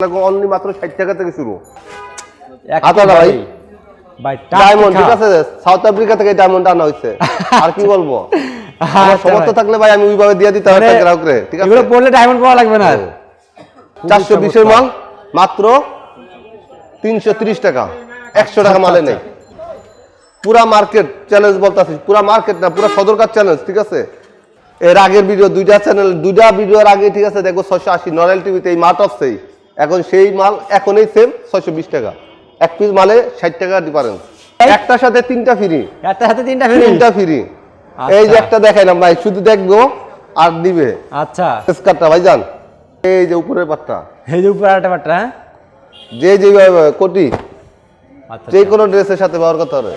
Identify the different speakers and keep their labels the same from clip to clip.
Speaker 1: Only মাত্র ষাট টাকা থেকে শুরু। আচ্ছা ভাই।
Speaker 2: ভাই
Speaker 1: ডায়মন্ড ঠিক
Speaker 2: টাকা।
Speaker 1: আছে সাউথ আফ্রিকা থেকে ডায়মন্ড আনা হয়েছে। আর কি বলব?
Speaker 2: আচ্ছা
Speaker 1: সমর্থ থাকলে ভাই আমি ওইভাবে দিয়ে দিতে হবে
Speaker 2: মানে
Speaker 1: গ্রাহকরে ঠিক আছে?
Speaker 2: পড়লে ডায়মন্ড পাওয়া লাগবে না
Speaker 1: চারশো বিশের মাল মাত্র তিনশো ত্রিশ টাকা। একশো টাকা মালে নেই। পুরা মার্কেট চ্যালেঞ্জ পুরা মার্কেট না পুরা সদরকার চ্যালেঞ্জ ঠিক আছে? এর আগের ভিডিও দুইটা চ্যানেল দুইটা ভিডিওর আগে ঠিক আছে দেখো ছয়শো আশি নরেল টিভিতে এই মার্ট অফ সেই। এখন সেই মাল এখনই সেম ছয়শো বিশ টাকা। এক পিস মালে ষাট টাকা ডিফারেন্স একটার সাথে তিনটা ফ্রি
Speaker 2: একটা হাতে তিনটা ফ্রি
Speaker 1: তিনটা ফ্রি এই যে
Speaker 2: আচ্ছা।
Speaker 1: একটা দেখাইলাম ভাই শুধু দেখব আর দিবে।
Speaker 2: আচ্ছা।
Speaker 1: স্কার্টটা ভাইজান এই যে উপরের পাটটা।
Speaker 2: এই যে উপরে একটা পাটটা হ্যাঁ?
Speaker 1: যে যে কোটি
Speaker 2: আচ্ছা
Speaker 1: যে কোনো ড্রেসের সাথে ব্যবহার করতে পারে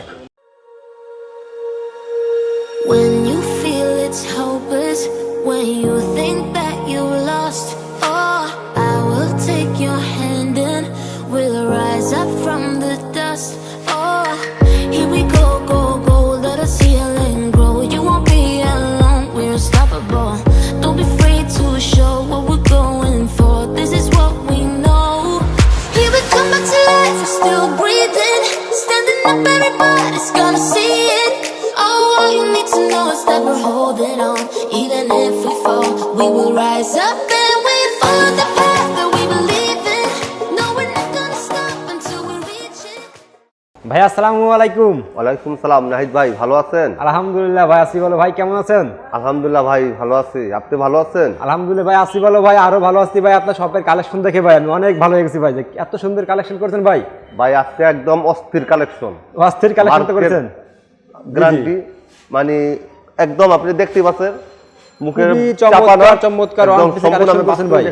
Speaker 2: ভাই আসসালামু আলাইকুম।
Speaker 1: ওয়ালাইকুম সালাম নাহিদ ভাই ভালো আছেন?
Speaker 2: আলহামদুলিল্লাহ ভাই আসি বলো ভাই কেমন আছেন?
Speaker 1: আলহামদুলিল্লাহ ভাই ভালো আছি। আপনি ভালো আছেন?
Speaker 2: আলহামদুলিল্লাহ ভাই আসি বলো ভাই আরও ভালো আসছি ভাই আপনার শপের কালেকশন দেখে ভাই আমি অনেক ভালো হয়ে গেছি ভাই যে এত সুন্দর কালেকশন করেছেন ভাই।
Speaker 1: ভাই আজকে একদম অস্থির কালেকশন।
Speaker 2: অস্থির কালেকশন করেছেন।
Speaker 1: গ্যারান্টি মানে একদম আপনি দেখতেই পাচ্ছেন মুখের
Speaker 2: চমৎকার, চমৎকার
Speaker 1: একদম সম্পূর্ণ
Speaker 2: ভাই।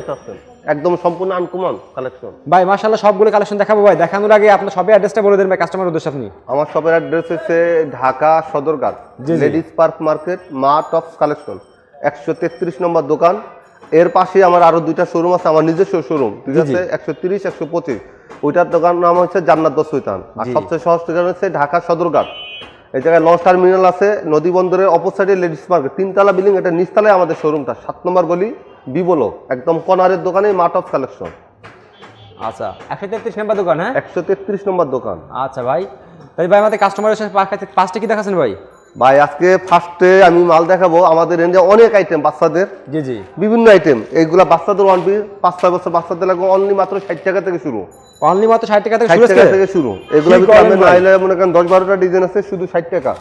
Speaker 1: একদম আনকমন কালেকশন
Speaker 2: ভাই মাশাআল্লাহ সবগুলো কালেকশন দেখাবো ভাই। দেখানোর আগে আপনার অ্যাড্রেসটা বলে দেন ভাই কাস্টমার উদ্দেশ্যে আপনি।
Speaker 1: আমার শপের অ্যাড্রেস হচ্ছে Dhaka Sadarghat. Ladies park market Maa tops collection একশো তেত্রিশ নম্বর দোকান। এর পাশে আমার আরও দুইটা শোরুম আছে আমার নিজস্ব শোরুম ঠিক। আছে? একশো তিরিশ একশো পঁচিশ। ওইটার দোকান নাম হচ্ছে জান্নাত দসুইতান আর সবচেয়ে সহজ ঠিকানা হচ্ছে ঢাকা সদরঘাট। এই জায়গায় লঞ্চ টার্মিনাল আছে নদী বন্দরের অপর সাইডে লেডিস মার্কেট তিনতলা বিল্ডিং এটা নিচতলায় আমাদের শোরুমটা সাত নম্বর গলি বিবলো একদম কনারের দোকানে মার্ট অফ কালেকশন
Speaker 2: আচ্ছা একশো তেত্রিশ নম্বর দোকান হ্যাঁ?
Speaker 1: একশো তেত্রিশ নম্বর দোকান।
Speaker 2: আচ্ছা ভাই। তাই ভাই আমাদের কাস্টমারের সাথে পাঁচটা কি দেখাচ্ছেন ভাই?
Speaker 1: ভাই আজকে ফার্স্টে আমি মাল দেখাবো আমাদের রেঞ্জে অনেক আইটেম বাচ্চাদের।
Speaker 2: জি জি।
Speaker 1: বিভিন্ন আইটেম এইগুলা বাচ্চাদের ওয়ান পিস পাঁচ ছয় বছর বাচ্চাদের লাগবে অনলি মাত্র ষাট টাকা থেকে শুরু।
Speaker 2: অনলি মাত্র ষাট টাকা থেকে
Speaker 1: ষাট
Speaker 2: শুরু
Speaker 1: টাকা থেকে শুরু। এগুলো? নাইলে মনে করেন দশ বারোটা ডিজাইন আছে শুধু ষাট টাকা।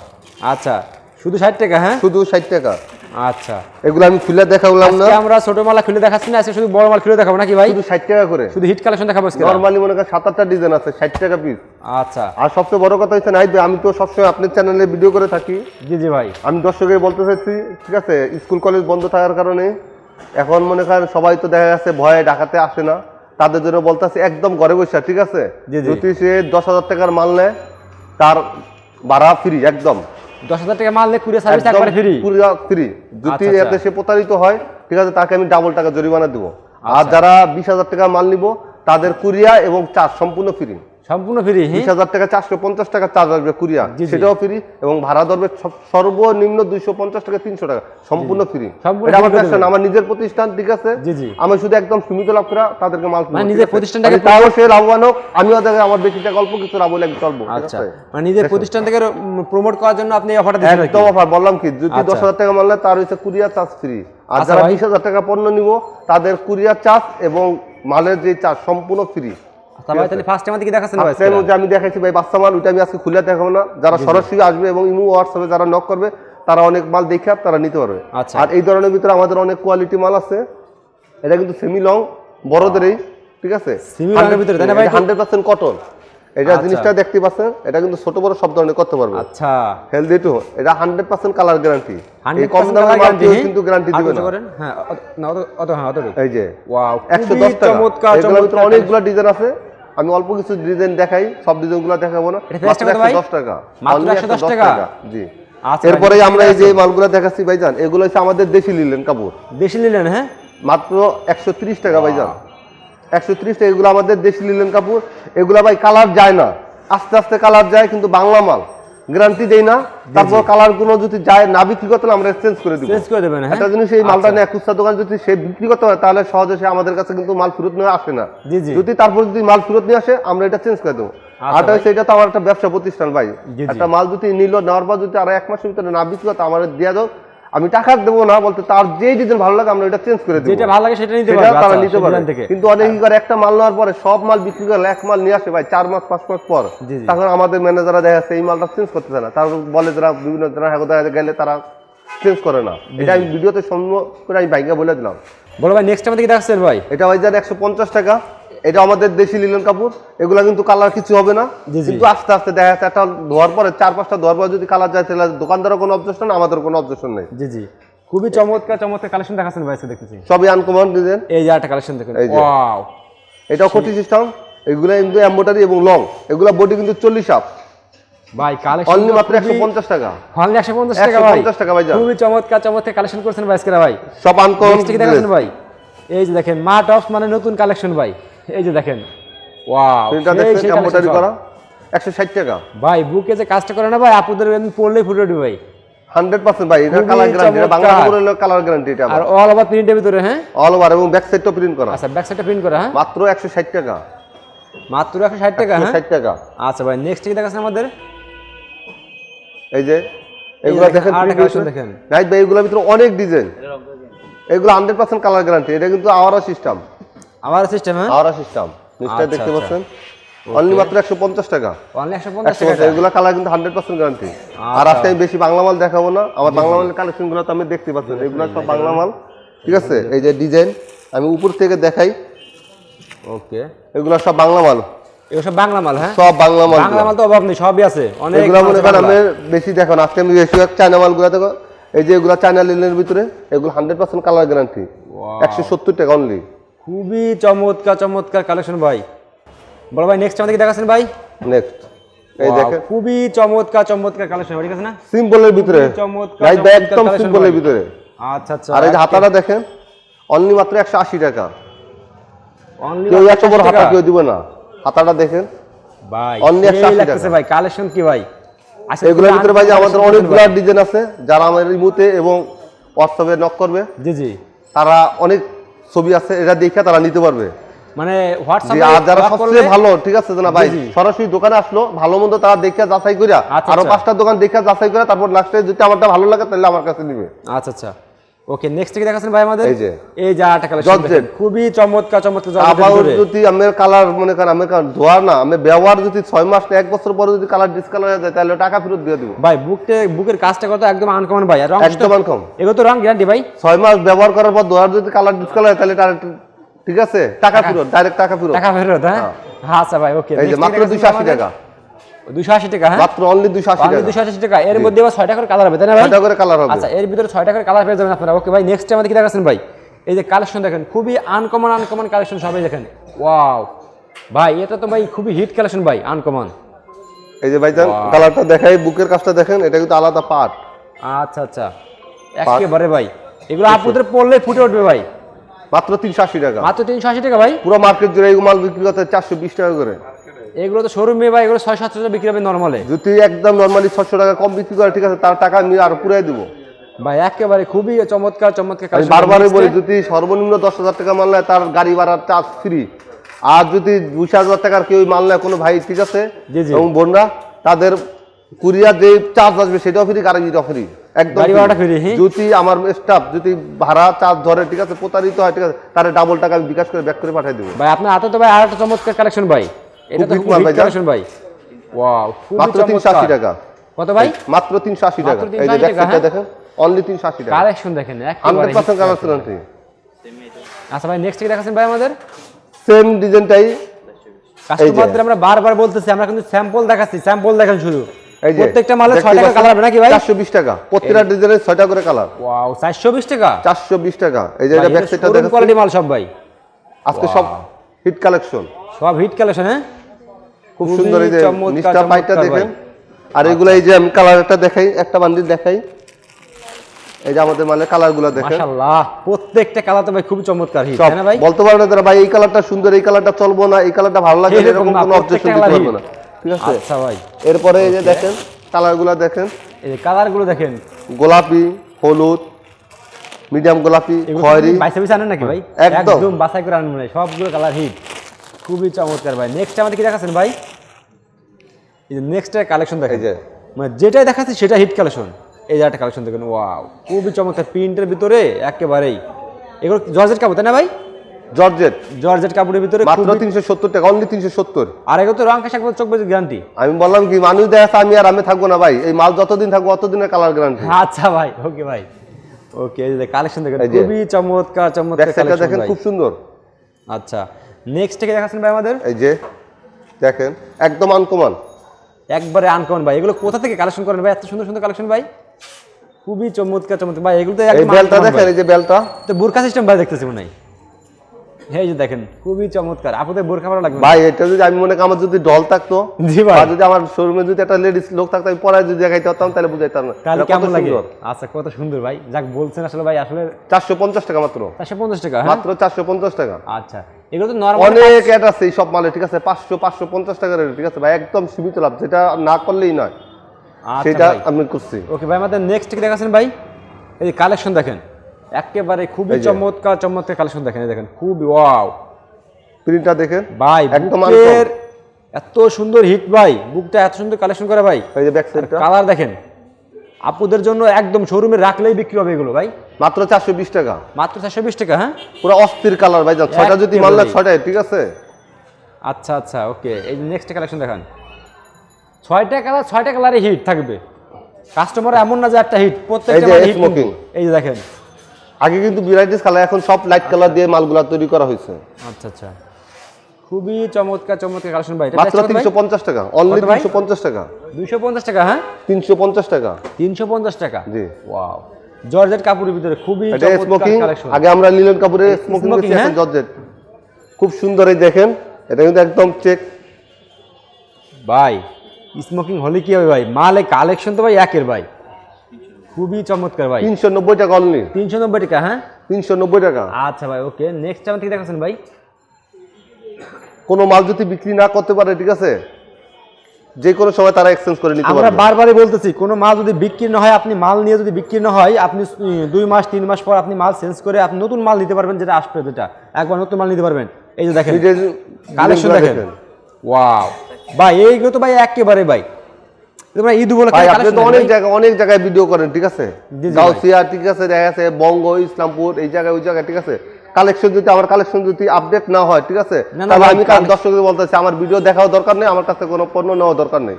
Speaker 2: আচ্ছা শুধু ষাট টাকা হ্যাঁ?
Speaker 1: শুধু ষাট টাকা।
Speaker 2: আচ্ছা।
Speaker 1: এগুলো আমি খুলে দেখালাম না।
Speaker 2: আমরা ছোট মালা খুলে দেখাচ্ছি না আজকে শুধু বড় মাল খুলে দেখাবো নাকি ভাই?
Speaker 1: শুধু ষাট টাকা করে।
Speaker 2: শুধু হিট কালেকশন দেখাবো আজকে।
Speaker 1: নর্মালি মনে করেন সাত আটটা ডিজাইন আছে ষাট টাকা পিস
Speaker 2: আচ্ছা।
Speaker 1: আর সবচেয়ে বড় কথা হচ্ছে নাইট ভাই আমি তো সবসময় আপনার চ্যানেলে ভিডিও করে থাকি।
Speaker 2: জি জি ভাই।
Speaker 1: আমি দর্শকের বলতে চাইছি ঠিক আছে স্কুল কলেজ বন্ধ থাকার কারণে এখন মনে করেন সবাই তো দেখা যাচ্ছে ভয়ে ঢাকাতে আসে না। তাদের জন্য বলতেছি একদম ঘরে বসে ঠিক আছে। যদি সে দশ হাজার টাকার মাল নেয় তার ভাড়া ফ্রি একদম।
Speaker 2: দশ হাজার টাকা মাল নিয়ে কুড়িয়ে সার্ভিস একবারে ফ্রি
Speaker 1: পুরো ফ্রি যদি। এতে সে প্রতারিত হয় ঠিক আছে তাকে আমি ডাবল টাকা জরিমানা দেবো আর
Speaker 2: আচ্ছা।
Speaker 1: যারা বিশ হাজার টাকা মাল নিব তাদের কুরিয়া এবং চার্জ সম্পূর্ণ ফ্রি
Speaker 2: সম্পূর্ণ ফ্রি
Speaker 1: বিশ হাজার টাকা চারশো পঞ্চাশ টাকা চার্জ আসবে কুরিয়া
Speaker 2: জি, জি।
Speaker 1: সেটাও ফ্রি এবং ভাড়া ধরবে সর্বনিম্ন দুইশো পঞ্চাশ টাকা তিনশো টাকা। সম্পূর্ণ ফ্রি এটা আমার নিজের প্রতিষ্ঠান ঠিক আছে। আমি শুধু একদম সীমিত লাভ করা তাদেরকে মাল
Speaker 2: মানে নিজের? প্রতিষ্ঠানটাকে
Speaker 1: আমি তাও সে লাভবান হোক আমিও দেখে আমার বেশি টাকা অল্প কিছু লাভ হলে চলবো
Speaker 2: আচ্ছা। মানে নিজের প্রতিষ্ঠান থেকে প্রমোট করার জন্য আপনি অফারটা দিচ্ছেন
Speaker 1: একদম অফার বললাম কি যদি
Speaker 2: আচ্ছা।
Speaker 1: দশ হাজার টাকা মাল তার হচ্ছে কুরিয়ার চার্জ ফ্রি আর
Speaker 2: আচ্ছা
Speaker 1: যারা বিশ হাজার টাকা পণ্য নিব তাদের কুরিয়ার চার্জ এবং মালের যে চার্জ সম্পূর্ণ ফ্রি
Speaker 2: ভাই তাহলে ফার্স্ট আমাদের কি দেখাচ্ছেন ভাই
Speaker 1: আজকের মধ্যে আমি দেখাইছি ভাই বাচ্চা মাল ওইটা আমি আজকে খুলে দেখাবো না। যারা সরাসরি আসবে এবং ইমো হোয়াটসঅ্যাপে যারা নক করবে তারা অনেক মাল দেখে তারা নিতে পারবে।
Speaker 2: আচ্ছা।
Speaker 1: আর এই ধরনের ভিতরে আমাদের অনেক কোয়ালিটি মাল আছে। এটা কিন্তু সেমি লং বড়দেরই ঠিক আছে?
Speaker 2: Semi long ভিতরে, তাই না ভাই?
Speaker 1: হান্ড্রেড পার্সেন্ট কটন এটা
Speaker 2: আচ্ছা।
Speaker 1: জিনিসটা দেখতে পাচ্ছেন এটা কিন্তু ছোট বড় সব ধরনের করতে পারবে।
Speaker 2: আচ্ছা।
Speaker 1: হেলদি টু এটা হান্ড্রেড পার্সেন্ট কালার গ্যারান্টি এই কম দামের
Speaker 2: colour
Speaker 1: মাল? কিন্তু গ্যারান্টি দিবে না।
Speaker 2: হ্যাঁ অত- অত-
Speaker 1: এই যে
Speaker 2: ওয়াও
Speaker 1: একশো
Speaker 2: খুবই
Speaker 1: দশ টাকা।
Speaker 2: চমৎকার চমৎকার।
Speaker 1: অনেকগুলো ডিজাইন আছে। আমি অল্প কিছু ডিজাইন দেখাই সব ডিজাইনগুলো দেখাবো না? দশ টাকা।
Speaker 2: মাত্র
Speaker 1: Only
Speaker 2: 110
Speaker 1: 110
Speaker 2: টাকা?
Speaker 1: জি।
Speaker 2: আচ্ছা,
Speaker 1: এরপরে আমরা এই যে মালগুলো দেখাচ্ছি ভাইজান এগুলো হচ্ছে আমাদের দেশি লিলেন কাপড়।
Speaker 2: দেশি লিলেন হ্যাঁ?
Speaker 1: মাত্র একশো ত্রিশ টাকা ভাইজান। একশো ত্রিশ টাকা এগুলো আমাদের দেশি লিলেন কাপড়। এগুলো ভাই কালার যায় না। আস্তে আস্তে কালার যায় কিন্তু বাংলা মাল। গ্যারান্টি দেই না। তারপর কালারগুলো যদি যায় না বিক্রি করতে আমরা এক্সচেঞ্জ করে দিব।
Speaker 2: চেঞ্জ করে দেবেন হ্যাঁ?
Speaker 1: একটা জিনিস এই মালটা নিয়ে খুচরা দোকান যদি সে বিক্রি করতে হয় তাহলে সহজে সে আমাদের কাছে কিন্তু মাল ফেরত নিয়ে আসে না।
Speaker 2: জি, জি।
Speaker 1: যদি তারপর যদি মাল ফেরত নিয়ে আসে আমরা এটা চেঞ্জ করে দেবো। আর
Speaker 2: ভাই।
Speaker 1: সেটা তো আমার একটা ব্যবসা প্রতিষ্ঠান ভাই। একটা মাল যদি নিল নেওয়ার পর যদি আর এক মাসের ভিতরে না বিক্রি করতে আমার দিয়ে দাও। আমি টাকা দেবো না বলতে তার যেই ডিজাইন ভালো লাগে আমরা এটা চেঞ্জ করে দেবো।
Speaker 2: যেটা ভালো লাগে সেটা নিতে পারবে।
Speaker 1: তারা
Speaker 2: আচ্ছা,
Speaker 1: নিতে পারে কিন্তু অনেক করে একটা মাল নেওয়ার পরে সব মাল বিক্রি করলে এক মাল নিয়ে আসে ভাই চার মাস পাঁচ মাস পর। তখন আমাদের ম্যানেজাররা দেখা যাচ্ছে এই মালটা চেঞ্জ করতে চায় না। তার বলে যারা বিভিন্ন দেখা গেলে তারা চেঞ্জ করে না। এটা আমি ভিডিওতে সম্ভব করে আমি বাইকে বলে দিলাম।
Speaker 2: বলো ভাই নেক্সট আমাদের কি দেখাচ্ছেন ভাই?
Speaker 1: এটা ভাই যার একশো পঞ্চাশ টাকা। এটা আমাদের দেশি লিলেন কাপড় এগুলা কিন্তু কালার কিছু হবে না। কিন্তু আস্তে আস্তে দেখা যাচ্ছে একটা ধোয়ার পরে চার পাঁচটা ধোয়ার পরে যদি কালার যায় তাহলে দোকানদারও কোনো অবজেকশন আমাদের কোনো অবজেকশন নেই।
Speaker 2: জি জি। খুবই চমৎকার চমৎকার কালেকশন দেখাচ্ছেন ভাই দেখতেছি।
Speaker 1: সবই আনকমন ডিজাইন
Speaker 2: এই যে একটা কালেকশন দেখুন। ওয়াও
Speaker 1: এটাও কোটি সিস্টেম এগুলো কিন্তু এম্বোটারি এবং লং এগুলা বডি কিন্তু চল্লিশ আপ
Speaker 2: ভাই কালেকশন
Speaker 1: অনলি মাত্র একশো পঞ্চাশ টাকা।
Speaker 2: অনলি একশো পঞ্চাশ টাকা ভাই।
Speaker 1: 150 টাকা ভাই
Speaker 2: খুবই চমৎকার চমৎকার কালেকশন করছেন ভাই আজকে ভাই।
Speaker 1: সব আনকমন
Speaker 2: দেখাচ্ছেন ভাই? এই যে দেখেন মা টপস মানে নতুন কালেকশন ভাই। এই যে দেখেন। ওয়াও
Speaker 1: প্রিন্টটা দেখছেন করা? টাকা।
Speaker 2: ভাই বুকে যে কাজটা করে না ভাই আপনাদের এমনি পড়লেই ফুটে উঠবে ভাই।
Speaker 1: হান্ড্রেড পার্সেন্ট ভাই এটা কালার গ্যারান্টি এটা বাংলা
Speaker 2: চমৎকার।
Speaker 1: কালার গ্যারান্টি এটা
Speaker 2: আর অল ওভার প্রিন্টের ভিতরে হ্যাঁ?
Speaker 1: অল ওভার এবং ব্যাক সাইডটা প্রিন্ট করা।
Speaker 2: আচ্ছা ব্যাক সাইডটা প্রিন্ট করা হ্যাঁ?
Speaker 1: মাত্র একশো ষাট টাকা।
Speaker 2: মাত্র টাকা হ্যাঁ? আচ্ছা ভাই নেক্সট কি আমাদের?
Speaker 1: এই যে
Speaker 2: দেখেন,
Speaker 1: দেখেন ভাই এগুলোর ভিতরে অনেক ডিজাইন এগুলো হান্ড্রেড পার্সেন্ট কালার গ্যারান্টি এটা কিন্তু আওয়ারা সিস্টেম
Speaker 2: সিস্টেম হ্যাঁ?
Speaker 1: আওয়ারা সিস্টেম
Speaker 2: আচ্ছা,
Speaker 1: দেখতে
Speaker 2: আচ্ছা।
Speaker 1: পাচ্ছেন? অনলি মাত্র একশো পঞ্চাশ টাকা।
Speaker 2: অনলি একশো পঞ্চাশ টাকা
Speaker 1: এগুলো কালার কিন্তু হান্ড্রেড পার্সেন্ট গ্যারান্টি আর। আজকে আমি বেশি বাংলা মাল দেখাবো না। আমার বাংলা মালের কালেকশনগুলো তো আমি দেখতে পাচ্ছেন এগুলো সব বাংলা মাল। ঠিক আছে? এই যে ডিজাইন আমি উপর থেকে দেখাই।
Speaker 2: ওকে
Speaker 1: এগুলো সব বাংলা মাল।
Speaker 2: এগুলো সব বাংলা মাল হ্যাঁ?
Speaker 1: সব বাংলা মাল
Speaker 2: বাংলা মাল তো অভাব নেই সবই আছে। অনেক
Speaker 1: এগুলো মনে করেন আমি বেশি দেখো না আজকে আমি বেশিরভাগ চায়না মালগুলো দেখো। এই যে এগুলো চায়না লিনের ভিতরে এগুলো হান্ড্রেড পার্সেন্ট কালার গ্যারান্টি একশো সত্তর টাকা অনলি
Speaker 2: খুবই চমৎকার চমৎকার কালেকশন ভাই। বড় ভাই নেক্সট আমাদের দেখাচ্ছেন ভাই।
Speaker 1: নেক্সট এই দেখেন।
Speaker 2: খুবই চমৎকার চমৎকার কালেকশন ঠিক আছে না?
Speaker 1: সিম্পলের ভিতরে।
Speaker 2: চমৎকার,
Speaker 1: ভাই একদম সিম্পলের ভিতরে।
Speaker 2: আচ্ছা আচ্ছা
Speaker 1: আর এই হাতাটা দেখেন অনলি মাত্র একশো আশি টাকা।
Speaker 2: অনলি
Speaker 1: কেউ এত বড় হাতা কেউ দিবে না। হাতাটা দেখেন।
Speaker 2: ভাই সেই
Speaker 1: 180
Speaker 2: লাগতেছে
Speaker 1: টাকা।
Speaker 2: ভাই কালেকশন কি ভাই? আচ্ছা,
Speaker 1: এগুলোর ভিতরে ভাই আমাদের অনেকগুলো ডিজাইন আছে যারা আমার ইমুতে এবং হোয়াটসঅ্যাপে নক করবে
Speaker 2: জি জি।
Speaker 1: তারা অনেক ছবি আছে এটা দেখে তারা নিতে পারবে
Speaker 2: মানে হোয়াটসঅ্যাপে
Speaker 1: আর যারা সবচেয়ে ভালো ঠিক আছে না ভাই। সরাসরি দোকানে আসলো ভালো মন্দ তারা দেখে যাচাই করে
Speaker 2: আচ্ছা,
Speaker 1: আরও
Speaker 2: আচ্ছা।
Speaker 1: পাঁচটা দোকান দেখে যাচাই করে তারপর লাস্টে যদি আমারটা ভালো লাগে তাহলে আমার কাছে নিবে
Speaker 2: আচ্ছা আচ্ছা ওকে নেক্সট কি দেখাচ্ছেন ভাই আমাদের?
Speaker 1: এই যে।
Speaker 2: এই যে আটা কালেকশন। খুবই চমৎকার চমৎকার
Speaker 1: আবার যদি আমার কালার মনে করেন আমি ধোয়া না আমি ব্যবহার যদি ছয় মাস না এক বছর পরে যদি কালার ডিসকালার হয়ে যায় তাহলে টাকা ফেরত দিয়ে দিব।
Speaker 2: ভাই বুকতে বুকের কাজটা কত? একদম আনকমন ভাই। আর রং
Speaker 1: একদম আনকম
Speaker 2: এগুলো তো রং গ্যারান্টি ভাই।
Speaker 1: ছয় মাস ব্যবহার করার পর ধোয়ার যদি কালার ডিসকালার হয় তাহলে তার ঠিক আছে? টাকা ফেরত ডাইরেক্ট টাকা ফেরত।
Speaker 2: টাকা ফেরত হ্যাঁ? আচ্ছা ভাই ওকে
Speaker 1: এই যে মাত্র দুইশো আশি টাকা।
Speaker 2: দুশো আশি টাকা হ্যাঁ?
Speaker 1: মাত্র অনলি টাকা।
Speaker 2: এর মধ্যে আবার ছয়টা করে কালার হবে তাই না ভাই?
Speaker 1: ছয়টা করে কালার হবে।
Speaker 2: আচ্ছা এর ভিতরে ছয়টা করে কালার পেয়ে যাবেন আপনারা। ওকে ভাই নেক্সট আমাদের কি দেখাচ্ছেন ভাই? এই যে কালেকশন দেখেন খুবই আনকমন আনকমন কালেকশন সবাই দেখেন। ওয়াও ভাই এটা তো ভাই খুবই হিট কালেকশন ভাই আনকমন
Speaker 1: এই যে কালারটা দেখাই বুকের কাজটা দেখেন এটা কিন্তু আলাদা পার্ট
Speaker 2: আচ্ছা আচ্ছা। একেবারে ভাই। এগুলো আপুদের পড়লে ফুটে উঠবে ভাই।
Speaker 1: মাত্র তিনশো আশি টাকা।
Speaker 2: মাত্র তিনশো আশি টাকা ভাই?
Speaker 1: পুরো মার্কেট জুড়ে এই মাল বিক্রি করতে চারশো বিশ টাকা করে।
Speaker 2: এগুলো তো শোরুমে ভাই এগুলো ছয় সাতশো টাকা বিক্রি হবে নর্মালে
Speaker 1: যদি একদম নর্মালি ছশো টাকা কম বিক্রি করে ঠিক আছে তার টাকা আমি আর পুরাই দিব।
Speaker 2: ভাই একেবারে খুবই চমৎকার চমৎকার
Speaker 1: বারবারই বলি যদি সর্বনিম্ন দশ হাজার টাকা মাল নেয় তার গাড়ি ভাড়ার চার্জ ফ্রি আর যদি দুই হাজার টাকার কেউ মাল নেয় কোনো ভাই ঠিক আছে। এবং বোনরা তাদের কুরিয়ার যে চার্জ আসবে সেটাও ফ্রি গাড়িটাও ফ্রি একদম? যদি আমার স্টাফ যদি ভাড়া চার্জ ধরে ঠিক আছে প্রতারিত হয় ঠিক আছে তাহলে ডাবল টাকা আমি বিকাশ করে ব্যাক করে পাঠিয়ে দেবো।
Speaker 2: ভাই আপনার হাতে তো ভাই আর একটা চমৎকার কালেকশন ভাই। এটা তো
Speaker 1: খুব
Speaker 2: কালেকশন ভাই। ওয়াও
Speaker 1: মাত্র তিনশো আশি
Speaker 2: চমৎকার
Speaker 1: টাকা।
Speaker 2: কত ভাই?
Speaker 1: মাত্র তিনশো আশি টাকা।
Speaker 2: মাত্র
Speaker 1: এই যে
Speaker 2: 380
Speaker 1: ব্যাক
Speaker 2: টাকা,
Speaker 1: সাইডটা
Speaker 2: হ্যাঁ?
Speaker 1: দেখেন অনলি তিনশো আশি টাকা।
Speaker 2: কালেকশন দেখেন একেবারে
Speaker 1: পার্সেন্ট
Speaker 2: hit
Speaker 1: কালার
Speaker 2: আচ্ছা ভাই নেক্সট কি দেখাচ্ছেন ভাই আমাদের?
Speaker 1: সেম ডিজাইনটাই
Speaker 2: কাস্টমারদের আমরা বারবার বলতেছি আমরা কিন্তু স্যাম্পল দেখাচ্ছি স্যাম্পল দেখেন শুধু প্রত্যেকটা মালে ছয় টাকা কালার হবে নাকি ভাই?
Speaker 1: চারশো বিশ টাকা। প্রত্যেকটা ডিজাইনের ছয়টা করে কালার
Speaker 2: ওয়াও চারশো বিশ টাকা?
Speaker 1: চারশো বিশ টাকা। এই যে এটা ব্যাক সাইডটা দেখেন
Speaker 2: কোয়ালিটি মাল সব ভাই।
Speaker 1: আজকে সব হিট কালেকশন
Speaker 2: সব হিট কালেকশন হ্যাঁ?
Speaker 1: খুব সুন্দর এই যে নিচটা পাইটা দেখেন। আর এগুলো এই যে আমি কালারটা দেখাই একটা বান্ডিল দেখাই। এই যে আমাদের মানে কালারগুলো দেখেন।
Speaker 2: মাশাআল্লাহ প্রত্যেকটা কালার তো ভাই খুবই চমৎকার হিট তাই না ভাই?
Speaker 1: বলতে পারবে না তারা ভাই এই কালারটা সুন্দর এই কালারটা চলবো না এই কালারটা ভালো লাগে
Speaker 2: এরকম
Speaker 1: কোনো অবজেকশন দিতে পারবে না। ঠিক আছে?
Speaker 2: আচ্ছা ভাই।
Speaker 1: এরপরে এই যে দেখেন কালারগুলো দেখেন।
Speaker 2: এই যে কালারগুলো দেখেন।
Speaker 1: গোলাপি হলুদ মিডিয়াম গোলাপি খয়েরি।
Speaker 2: বাইসে বাইসে আনেন নাকি ভাই?
Speaker 1: একদম।
Speaker 2: একদম বাছাই করে আনেন সবগুলো কালার হিট। খুবই চমৎকার ভাই। নেক্সট আমাদের কি দেখাচ্ছেন ভাই? এই যে নেক্সট কালেকশন দেখেন।
Speaker 1: এই যে।
Speaker 2: মানে যেটাই দেখাচ্ছে সেটা হিট কালেকশন এই যে একটা কালেকশন দেখেন ওয়াও খুবই চমৎকার। প্রিন্টের ভিতরে একেবারেই। এগুলো জর্জেট কাপড় তাই না ভাই?
Speaker 1: জর্জেট
Speaker 2: জর্জেট কাপড়ের ভিতরে
Speaker 1: মাত্র
Speaker 2: খুবই-
Speaker 1: তিনশো সত্তর টাকা অনলি তিনশো সত্তর।
Speaker 2: আর এগুলো তো রং কাশ চোখ বেজে গ্যারান্টি
Speaker 1: আমি বললাম কি মানুষ দেখাচ্ছে আমি আর আমি থাকব না ভাই। এই মাল যতদিন থাকব অতদিনের কালার গ্যারান্টি
Speaker 2: আচ্ছা ভাই ওকে ভাই। ওকে এই যে কালেকশন দেখেন খুবই চমৎকার চমৎকার কালেকশন
Speaker 1: দেখেন খুব সুন্দর।
Speaker 2: আচ্ছা। নেক্সট থেকে দেখাচ্ছেন ভাই আমাদের।
Speaker 1: এই যে দেখেন একদম আনকমন
Speaker 2: একবারে আনকমন ভাই। এগুলো কোথা থেকে কালেকশন করেন ভাই? এত সুন্দর সুন্দর কালেকশন ভাই। খুবই চমৎকার চমৎকার। ভাই এগুলো তো
Speaker 1: এই বেলটা দেখেন এই যে বেলটা।
Speaker 2: তো বুরকা সিস্টেম ভাই দেখতেছি মনে হয়। এই যে দেখেন খুবই চমৎকার। আপনাদের বোরখা ভালো লাগবে
Speaker 1: ভাই এটা যদি আমি মনে করি আমার যদি ডল থাকতো
Speaker 2: জি ভাই।
Speaker 1: যদি আমার শোরুমে যদি একটা লেডিস লোক থাকতো আমি পরে যদি দেখাইতে পারতাম তাহলে বুঝাইতাম না।
Speaker 2: তাহলে
Speaker 1: কত
Speaker 2: কেমন লাগে? আচ্ছা কত সুন্দর ভাই। যাক বলছেন আসলে ভাই আসলে
Speaker 1: চারশো পঞ্চাশ টাকা মাত্র।
Speaker 2: চারশো পঞ্চাশ টাকা হ্যাঁ?
Speaker 1: মাত্র চারশো পঞ্চাশ টাকা।
Speaker 2: আচ্ছা এগুলো তো নর্মাল
Speaker 1: অনেক অ্যাড আছে এই সব মালে ঠিক আছে? পাঁচশো পাঁচশো পঞ্চাশ টাকা rate, ঠিক আছে? ভাই একদম সীমিত লাভ যেটা না করলেই নয়।
Speaker 2: আচ্ছা
Speaker 1: সেটা আমি করছি।
Speaker 2: ওকে ভাই আমাদের নেক্সট কি দেখাচ্ছেন ভাই? এই কালেকশন দেখেন। একেবারে খুবই চমৎকার চমৎকার কালেকশন দেখেন দেখেন খুবই ওয়াও
Speaker 1: প্রিন্টটা দেখেন?
Speaker 2: ভাই
Speaker 1: একদম
Speaker 2: এত সুন্দর হিট ভাই বুকটা এত সুন্দর কালেকশন করে ভাই।
Speaker 1: এই যে ব্যাক সাইডটা
Speaker 2: কালার দেখেন আপুদের জন্য একদম শোরুমে রাখলেই বিক্রি হবে এগুলো ভাই।
Speaker 1: মাত্র চারশো বিশ টাকা।
Speaker 2: মাত্র চারশো বিশ টাকা হ্যাঁ?
Speaker 1: পুরো অস্থির কালার ভাই ছয়টা যদি মারলে। ছয়টায় ঠিক আছে?
Speaker 2: আচ্ছা আচ্ছা ওকে এই নেক্সট কালেকশন দেখান। ছয়টা কালার ছয়টা কালারে হিট থাকবে। কাস্টমার এমন না যে একটা হিট প্রত্যেকটা হিট এই যে দেখেন
Speaker 1: আগে কিন্তু ভ্যারাইটিস কালার এখন সব লাইট কালার দিয়ে মালগুলা তৈরি করা হয়েছে।
Speaker 2: আচ্ছা আচ্ছা। খুবই চমৎকার চমৎকার কালেকশন ভাই।
Speaker 1: মাত্র তিনশো পঞ্চাশ টাকা। অনলি
Speaker 2: কত ভাই?
Speaker 1: তিনশো পঞ্চাশ টাকা।
Speaker 2: দুইশো পঞ্চাশ টাকা হ্যাঁ?
Speaker 1: তিনশো পঞ্চাশ টাকা।
Speaker 2: তিনশো পঞ্চাশ টাকা?
Speaker 1: জি।
Speaker 2: ওয়াও জর্জেট কাপড়ের ভিতরে খুবই চমৎকার কালেকশন
Speaker 1: আগে আমরা লিলেন কাপড়ে স্মোকিং
Speaker 2: smoking,
Speaker 1: এখন
Speaker 2: হ্যাঁ?
Speaker 1: জর্জেট খুব সুন্দর এই দেখেন। এটা কিন্তু একদম চেক
Speaker 2: ভাই স্মোকিং হলে কি হবে ভাই? মালে কালেকশন তো ভাই একের ভাই। খুবই চমৎকার ভাই।
Speaker 1: তিনশো নব্বই টাকা অনলি
Speaker 2: তিনশো নব্বই টাকা হ্যাঁ?
Speaker 1: তিনশো নব্বই টাকা।
Speaker 2: আচ্ছা ভাই ওকে নেক্সট আমার থেকে দেখাচ্ছেন ভাই।
Speaker 1: কোনো মাল যদি বিক্রি না করতে পারে ঠিক আছে? যে কোনো সময় তারা এক্সচেঞ্জ করে নিতে
Speaker 2: আমরা
Speaker 1: পারবে।
Speaker 2: বারবারই বলতেছি কোনো মাল যদি বিক্রি না হয় আপনি মাল নিয়ে যদি বিক্রি না হয় আপনি দুই মাস তিন মাস পর আপনি মাল চেঞ্জ করে আপনি নতুন মাল নিতে পারবেন যেটা আসবে যেটা। একবার নতুন মাল নিতে পারবেন। এই যে দেখেন কালেকশন দেখেন। ওয়াও ভাই এইগুলো তো ভাই একেবারে ভাই তোমরা ঈদ বলে
Speaker 1: ভাই আপনি তো অনেক জায়গায় অনেক জায়গায় ভিডিও করেন ঠিক আছে? গাউসিয়া ঠিক আছে দেখা গেছে বঙ্গ ইসলামপুর এই জায়গায় ওই জায়গায় ঠিক আছে? কালেকশন যদি আমার কালেকশন যদি আপডেট না হয় ঠিক আছে?
Speaker 2: না, না
Speaker 1: তাহলে আমি দর্শকদের বলতেছি আমার ভিডিও দেখাও দরকার নেই আমার কাছে কোনো পণ্য নেওয়া দরকার নেই।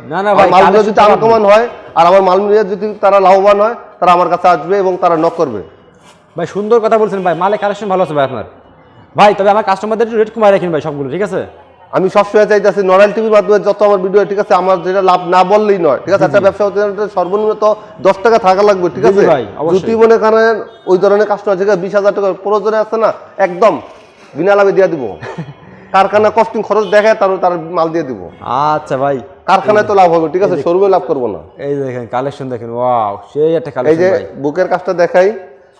Speaker 1: মালগুলো যদি আনকমন হয় আর আমার মাল নিয়ে যদি তারা লাভবান হয় তারা আমার কাছে আসবে এবং তারা নক করবে।
Speaker 2: ভাই সুন্দর কথা বলছেন ভাই মালে কালেকশন ভালো আছে ভাই আপনার। ভাই তবে আমার কাস্টমারদের রেট কমায় রাখেন ভাই সবগুলো ঠিক আছে?
Speaker 1: আমি সবসময় চাইতেছি নরাল টিভির মাধ্যমে যত আমার ভিডিও ঠিক আছে? আমার যেটা লাভ না বললেই নয় ঠিক আছে? একটা ব্যবসা হতে সর্বনিম্ন তো দশ টাকা থাকা লাগবে ঠিক আছে। যদি মনে করেন ওই ধরনের কাস্টমার যেটা বিশ হাজার টাকা প্রয়োজনে আছে না একদম বিনা লাভে দিয়ে দিব। কারখানা কস্টিং খরচ দেখে তার তার মাল দিয়ে দিব।
Speaker 2: আচ্ছা ভাই।
Speaker 1: কারখানায় তো লাভ হবে ঠিক আছে? শোরুমে লাভ করব না।
Speaker 2: এই দেখেন কালেকশন দেখেন ওয়াও সেই একটা
Speaker 1: এই যে বুকের কাজটা দেখাই।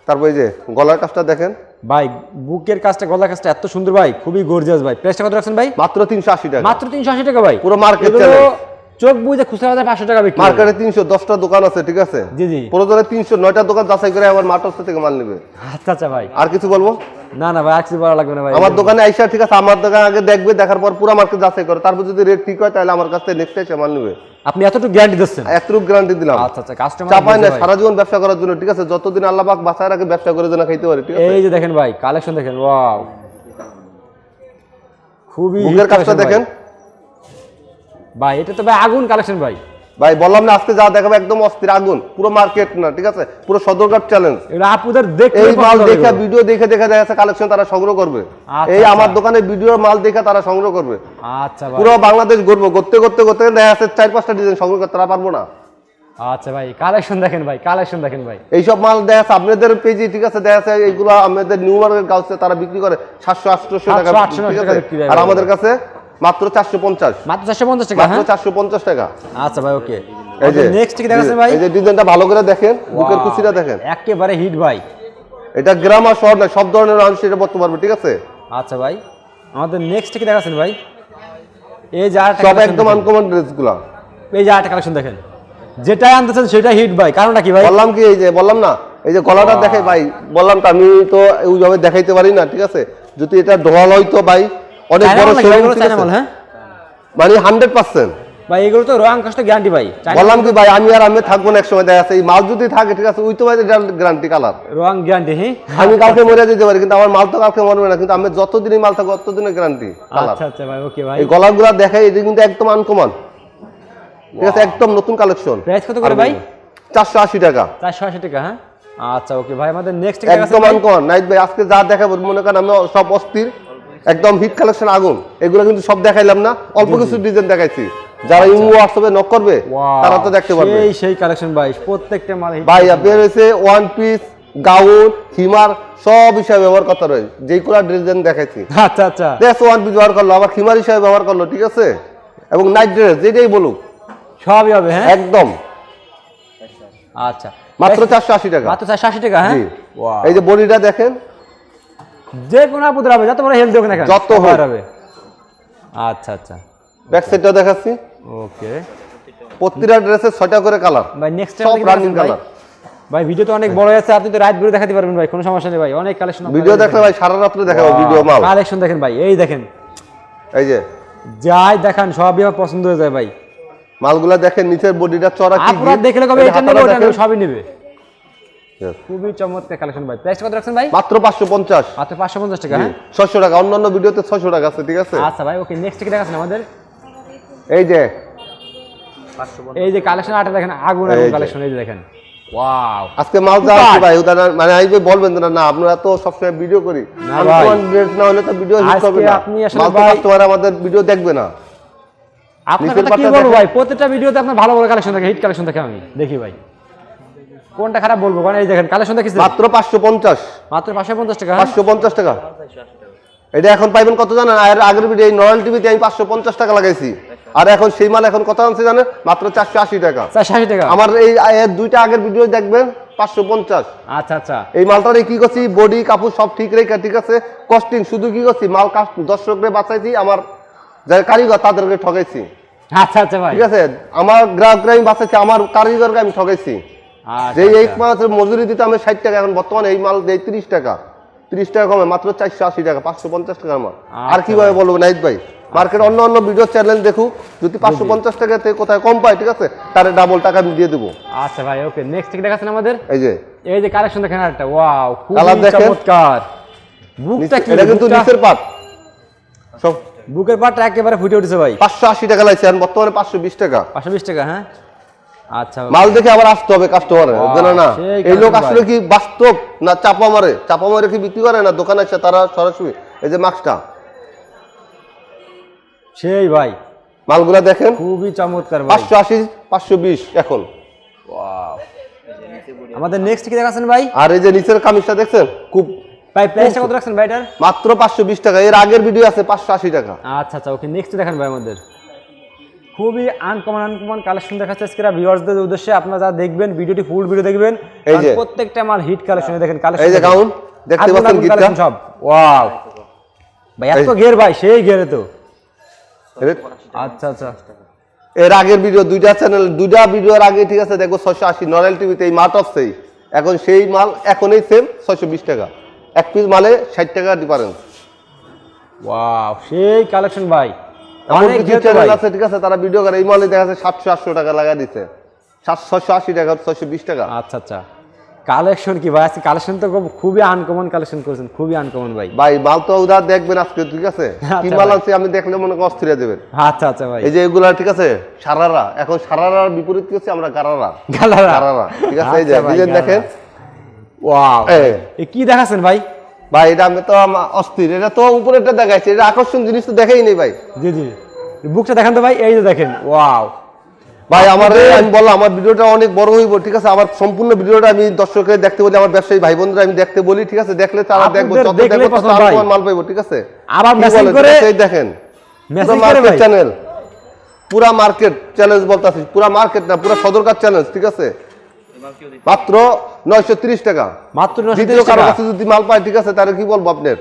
Speaker 1: তারপর এই যে গলার কাজটা দেখেন।
Speaker 2: ভাই বুকের কাজটা গলার কাজটা এত সুন্দর ভাই খুবই গর্জিয়াস ভাই। প্রাইসটা কত রাখছেন ভাই?
Speaker 1: মাত্র তিনশো আশি টাকা।
Speaker 2: মাত্র তিনশো আশি টাকা ভাই।
Speaker 1: পুরো মার্কেট।
Speaker 2: চোখ বুঝে খুচরা বাজার পাঁচশো টাকা বিক্রি
Speaker 1: মার্কেটে তিনশো দশটা দোকান আছে ঠিক আছে?
Speaker 2: জি জি।
Speaker 1: প্রয়োজনে তিনশো নয়টা দোকান যাচাই করে আমার মার্টস থেকে মাল নেবে।
Speaker 2: আচ্ছা আচ্ছা ভাই।
Speaker 1: আর কিছু বলব?
Speaker 2: না না ভাই আর কিছু ভালো লাগবে না ভাই।
Speaker 1: আমার দোকানে আইসা ঠিক আছে আমার দোকান আগে দেখবে দেখার পর পুরো মার্কেট যাচাই করে। তারপর যদি রেট ঠিক হয় তাহলে আমার কাছ থেকে নেক্সট এসে মাল নেবে।
Speaker 2: আপনি এতটুকু গ্যারান্টি দিচ্ছেন?
Speaker 1: এতটুকু গ্যারান্টি দিলাম।
Speaker 2: আচ্ছা আচ্ছা কাস্টমার
Speaker 1: চাপাই না সারা জীবন ব্যবসা করার জন্য ঠিক আছে? যতদিন আল্লাহ পাক বাঁচায় রাখে ব্যবসা করে যেন খাইতে পারে ঠিক আছে?
Speaker 2: এই যে দেখেন ভাই কালেকশন দেখেন ওয়াও খুবই hit
Speaker 1: কাজটা দেখেন।
Speaker 2: ভাই। এটা তো ভাই আগুন কালেকশন ভাই।
Speaker 1: ভাই বললাম না আজকে যা দেখাবো একদম অস্থির আগুন পুরো মার্কেট না ঠিক আছে? পুরো সদরঘাট চ্যালেঞ্জ
Speaker 2: এটা আপুদের দেখতে
Speaker 1: এই মাল দেখে ভিডিও দেখে দেখে দেখা যাচ্ছে কালেকশন তারা সংগ্রহ করবে।
Speaker 2: আচ্ছা,
Speaker 1: এই
Speaker 2: আচ্ছা।
Speaker 1: আমার দোকানে ভিডিও মাল দেখে তারা সংগ্রহ করবে।
Speaker 2: আচ্ছা ভাই।
Speaker 1: পুরো বাংলাদেশ ঘুরবো করতে করতে করতে দেখা যাচ্ছে চার পাঁচটা ডিজাইন সংগ্রহ করতে তারা পারব না।
Speaker 2: আচ্ছা ভাই কালেকশন দেখেন ভাই কালেকশন দেখেন ভাই।
Speaker 1: এইসব মাল দেখা যাচ্ছে আপনাদের পেজে ঠিক আছে? দেখা যাচ্ছে এইগুলো আমাদের নিউ মার্কেট গাউসে তারা বিক্রি করে সাতশো আটশো টাকা
Speaker 2: 700, 800 টাকা
Speaker 1: আর আমাদের কাছে মাত্র চারশো পঞ্চাশ।
Speaker 2: মাত্র চারশো পঞ্চাশ টাকা
Speaker 1: মাত্র
Speaker 2: হ্যাঁ?
Speaker 1: চারশো পঞ্চাশ টাকা।
Speaker 2: আচ্ছা ভাই ওকে।
Speaker 1: এই যে
Speaker 2: নেক্সট কি ভাই?
Speaker 1: এই যে ডিজাইনটা ভালো করে দেখেন বুকের কুচিটা দেখেন।
Speaker 2: একেবারে হিট ভাই।
Speaker 1: এটা গ্রাম আর শহর নয় সব ধরনের মানুষ এটা পড়তে পারবে ঠিক আছে?
Speaker 2: আচ্ছা ভাই আমাদের নেক্সট কি ভাই? এই যে
Speaker 1: সব একদম আনকমন ড্রেসগুলো
Speaker 2: এই যে কালেকশন দেখেন। যেটাই আনতেছেন সেটা হিট ভাই কারণটা কি ভাই?
Speaker 1: বললাম কি এই যে বললাম না এই যে গলাটা দেখে ভাই বললাম তো আমি তো ওইভাবে দেখাইতে পারি না ঠিক আছে? যদি এটা ঢোল হয়তো ভাই অনেক বড়
Speaker 2: হ্যাঁ?
Speaker 1: মানে হান্ড্রেড পার্সেন্ট
Speaker 2: ভাই এগুলো তো রং কষ্ট গ্যারান্টি ভাই।
Speaker 1: বললাম কি ভাই আমি আর আমি থাকব না এক সময় দেখা যাচ্ছে। এই মাল যদি থাকে ঠিক আছে ওই তো ভাই গ্যারান্টি কালার
Speaker 2: রং গ্যারান্টি হ্যাঁ?
Speaker 1: আমি কালকে মরে যেতে পারি কিন্তু আমার মাল তো কালকে মরবে না কিন্তু আমি যতদিন এই মাল থাকব ততদিনের গ্যারান্টি
Speaker 2: আচ্ছা আচ্ছা ভাই ওকে ভাই।
Speaker 1: এই গলাগুলা দেখাই এটা কিন্তু একদম আনকমন ঠিক আছে একদম নতুন কালেকশন
Speaker 2: প্রাইস কত করে ভাই?
Speaker 1: চারশো আশি টাকা।
Speaker 2: চারশো আশি টাকা হ্যাঁ? আচ্ছা ওকে ভাই আমাদের নেক্সট
Speaker 1: একদম আনকমন নাইট ভাই আজকে যা দেখাবো মনে করেন আমি সব অস্থির। একদম হিট কালেকশন আগুন। এগুলো কিন্তু সব দেখাইলাম না অল্প কিছু ডিজাইন দেখাইছি। যারা ইমো হোয়াটসঅ্যাপে নক করবে তারা তো দেখতে পারবে।
Speaker 2: সেই সেই কালেকশন ভাই প্রত্যেকটা মাল
Speaker 1: ভাই বের হয়েছে ওয়ান পিস গাউন হিমার সব হিসাবে ব্যবহার করতে রয়েছে যেই কোনো ডিজাইন দেখাইছি।
Speaker 2: আচ্ছা আচ্ছা।
Speaker 1: ড্রেস ওয়ান পিস ব্যবহার করল আবার হিমার হিসাবে ব্যবহার করল ঠিক আছে? এবং নাইট ড্রেস যেটাই বলুক।
Speaker 2: সবই হবে হ্যাঁ?
Speaker 1: একদম।
Speaker 2: আচ্ছা।
Speaker 1: মাত্র চারশো আশি টাকা।
Speaker 2: মাত্র চারশো আশি টাকা হ্যাঁ?
Speaker 1: এই যে বডিটা দেখেন
Speaker 2: যে কোনো আপুদের হবে যত বড় হেলদি হোক না কেন
Speaker 1: যত হোক।
Speaker 2: হবে। আচ্ছা আচ্ছা।
Speaker 1: ব্যাক সাইডটাও দেখাচ্ছি।
Speaker 2: ওকে
Speaker 1: প্রতিটা ড্রেসের ছয়টা করে কালার
Speaker 2: ভাই নেক্সট
Speaker 1: সব রানিং কালার
Speaker 2: ভাই? ভিডিও তো অনেক বড় আছে আপনি তো রাত ভরে দেখাতে পারবেন ভাই কোনো সমস্যা নেই ভাই অনেক কালেকশন
Speaker 1: ভিডিও দেখলে ভাই সারা রাত্রে দেখাবো ভিডিও মাল।
Speaker 2: কালেকশন দেখেন ভাই এই দেখেন।
Speaker 1: এই যে।
Speaker 2: যাই দেখান সবই আমার পছন্দ হয়ে যায় ভাই।
Speaker 1: মালগুলা দেখেন নিচের বডিটা চড়া কি
Speaker 2: আপনারা দেখলে কবে এটা নেবে ওটা নেবে সবই নেবে. খুবই চমৎকার কালেকশন ভাই। প্রাইস কত রাখছেন ভাই?
Speaker 1: মাত্র পাঁচশো পঞ্চাশ।
Speaker 2: মাত্র পাঁচশো পঞ্চাশ টাকা হ্যাঁ?
Speaker 1: টাকা। অন্যান্য ভিডিওতে টাকা আছে ঠিক আছে?
Speaker 2: আচ্ছা ভাই ওকে নেক্সট কি দেখাচ্ছেন আমাদের?
Speaker 1: এই যে।
Speaker 2: এই যে কালেকশন আটা দেখেন আগুন আগুন কালেকশন এই যে দেখেন। ওয়াও
Speaker 1: আজকে মাল যা আছে ভাই উদাহরণ মানে আইবে বলবেন না না আপনারা তো সবসময় ভিডিও করি।
Speaker 2: না ভাই।
Speaker 1: ড্রেস না হলে তো ভিডিও হিট করবে না।
Speaker 2: আপনি আসলে
Speaker 1: তো
Speaker 2: ভাই-
Speaker 1: কাস্টমার আমাদের ভিডিও দেখবে না।
Speaker 2: আপনার কথা কি বলব ভাই? প্রত্যেকটা ভিডিওতে আপনার ভালো ভালো কালেকশন দেখে হিট কালেকশন দেখে আমি দেখি ভাই। কোনটা খারাপ বলব? কারণ এই দেখেন কালেকশন দেখেছি
Speaker 1: মাত্র পাঁচশো পঞ্চাশ।
Speaker 2: মাত্র পাঁচশো পঞ্চাশ টাকা হ্যাঁ?
Speaker 1: পাঁচশো পঞ্চাশ টাকা। এটা এখন পাইবেন কত জানেন? আর আগের ভিডিও এই নয়েল টিভিতে আমি পাঁচশো পঞ্চাশ টাকা লাগাইছি। আর এখন সেই মাল এখন কত আনছে জানেন? মাত্র চারশো আশি টাকা।
Speaker 2: চারশো আশি টাকা।
Speaker 1: আমার এই দুইটা আগের ভিডিও দেখবেন পাঁচশো পঞ্চাশ।
Speaker 2: আচ্ছা আচ্ছা।
Speaker 1: এই মালটার কি করছি? বডি কাপড় সব ঠিক রেখে ঠিক আছে? কস্টিং শুধু কি করছি? মাল কাস্ট দর্শকরে বাঁচাইছি আমার যারা কারিগর তাদেরকে ঠকাইছি।
Speaker 2: আচ্ছা আচ্ছা ভাই।
Speaker 1: ঠিক আছে? আমার গ্রাহকরা আমি বাঁচাইছি আমার কারিগরকে আমি ঠকাইছি। যে এই
Speaker 2: আচ্ছা।
Speaker 1: মাসের মজুরি দিতে আমি ষাট টাকা এখন বর্তমানে এই মাল দেয় তিরিশ টাকা। তিরিশ টাকা কমে মাত্র চারশো আশি টাকা পাঁচশো পঞ্চাশ টাকার মাল আর
Speaker 2: আচ্ছা।
Speaker 1: কীভাবে বলব নাইট ভাই? মার্কেট অন্য অন্য ভিডিও চ্যানেল দেখুক যদি পাঁচশো পঞ্চাশ টাকা থেকে কোথায় কম পায় ঠিক আছে? তারে ডাবল টাকা আমি দিয়ে দেবো।
Speaker 2: আচ্ছা ভাই ওকে নেক্সট কি দেখাচ্ছেন আমাদের?
Speaker 1: এই যে।
Speaker 2: এই যে কালেকশন দেখেন আরেকটা ওয়াও খুবই
Speaker 1: দেখেন।
Speaker 2: চমৎকার। বুকটা কি?
Speaker 1: এটা কিন্তু নিচের পাট। সব
Speaker 2: বুকের পাটটা একেবারে ফুটে উঠেছে ভাই।
Speaker 1: পাঁচশো আশি টাকা লাগছে আর বর্তমানে পাঁচশো বিশ টাকা।
Speaker 2: পাঁচশো বিশ টাকা হ্যাঁ? আচ্ছা
Speaker 1: মাল দেখে আবার আসতে হবে কাস্টমারে না? এই লোক আসলে কি বাস্তব না চাপা মারে? চাপা মারে কি বিক্রি করে না? দোকানে তারা সরাসরি এই যে মাস্কটা
Speaker 2: সেই ভাই।
Speaker 1: মালগুলা দেখেন।
Speaker 2: খুবই চমৎকার
Speaker 1: পাঁচশো আশি পাঁচশো বিশ এখন.
Speaker 2: আমাদের নেক্সট কি দেখাচ্ছেন ভাই?
Speaker 1: আর এই যে নিচের কামিজটা দেখছেন? খুব
Speaker 2: ভাই প্রাইসটা কত রাখছেন ভাইটার
Speaker 1: মাত্র পাঁচশো বিশ টাকা এর আগের ভিডিও আছে পাঁচশো আশি টাকা।
Speaker 2: আচ্ছা আচ্ছা ওকে নেক্সট দেখান ভাই আমাদের। খুবই আনকমন আনকমন কালেকশন দেখাচ্ছে আজকেরা ভিউয়ার্সদের উদ্দেশ্যে। আপনারা যা দেখবেন ভিডিওটি ফুল ভিডিও দেখবেন
Speaker 1: এই যে।
Speaker 2: প্রত্যেকটা মাল হিট কালেকশন দেখেন কালেকশন
Speaker 1: এই যে গাউন দেখতে পাচ্ছেন গিটটা
Speaker 2: সব। ওয়াও ভাই এত গের ভাই সেই গেরে তো। আচ্ছা আচ্ছা।
Speaker 1: এর আগের ভিডিও দুইটা চ্যানেল দুইটা ভিডিওর আগে ঠিক আছে দেখো ছয়শো আশি নরেল টিভিতে এই অফ সেই। এখন সেই মাল এখনই সেম ছয়শো বিশ টাকা। এক পিস মালে ষাট টাকা ডিফারেন্স
Speaker 2: ওয়াও সেই কালেকশন ভাই।
Speaker 1: এমন কিছু চ্যানেল আছে ঠিক আছে? তারা ভিডিও করে। এই মালে দেখা যাচ্ছে সাতশো আটশো টাকা লাগা দিচ্ছে সাত ছয়শো আশি টাকা ছয়শো বিশ টাকা।
Speaker 2: আচ্ছা আচ্ছা। কালেকশন কি ভাই? আজকে কালেকশন তো খুব- খুবই আনকমন কালেকশন করেছেন। খুবই আনকমন ভাই।
Speaker 1: ভাই মাল তো উদার দেখবেন আজকে ঠিক আছে? কি
Speaker 2: আচ্ছা
Speaker 1: মাল আছে আমি দেখলে মনে করি অস্থিরে দেবেন
Speaker 2: আচ্ছা আচ্ছা ভাই।
Speaker 1: এই যে এগুলা ঠিক আছে? সারারা। এখন সারারার বিপরীত কি হচ্ছে? আমরা গারারা। গারারা। ঠিক আছে? এই যে
Speaker 2: আচ্ছা।
Speaker 1: দেখেন।
Speaker 2: ওয়াও এ কি দেখাচ্ছেন ভাই?
Speaker 1: ভাই এটা আমি তো অস্থির। এটা তো দেখাইছে। এটা আকর্ষণ জিনিস তো দেখাই নেই ভাই।
Speaker 2: জি জি। বুকটা দেখান তো ভাই এই যে দেখেন। ওয়াও।
Speaker 1: ভাই আমার আমি বললাম আমার ভিডিওটা অনেক বড় হইব ঠিক আছে? আমার সম্পূর্ণ ভিডিওটা আমি দর্শকের দেখতে বলি আমার ব্যবসায়ী ভাই বোনরা আমি দেখতে বলি ঠিক আছে? দেখলে তারা দেখব যত দেখব। তোমার মাল পাইবো ঠিক আছে?
Speaker 2: আবার
Speaker 1: বলে,
Speaker 2: করে-
Speaker 1: এই দেখেন।
Speaker 2: Message করে ভাই।
Speaker 1: চ্যানেল পুরা মার্কেট চ্যালেঞ্জ বলতেছি পুরা মার্কেট না পুরা সদরকার চ্যালেঞ্জ ঠিক আছে? মাত্র নয়শো তিরিশ টাকা।
Speaker 2: মাত্র 930
Speaker 1: দ্বিতীয়
Speaker 2: কারও
Speaker 1: কাছে যদি মাল পায় ঠিক আছে তাহলে কি বলব আপনার?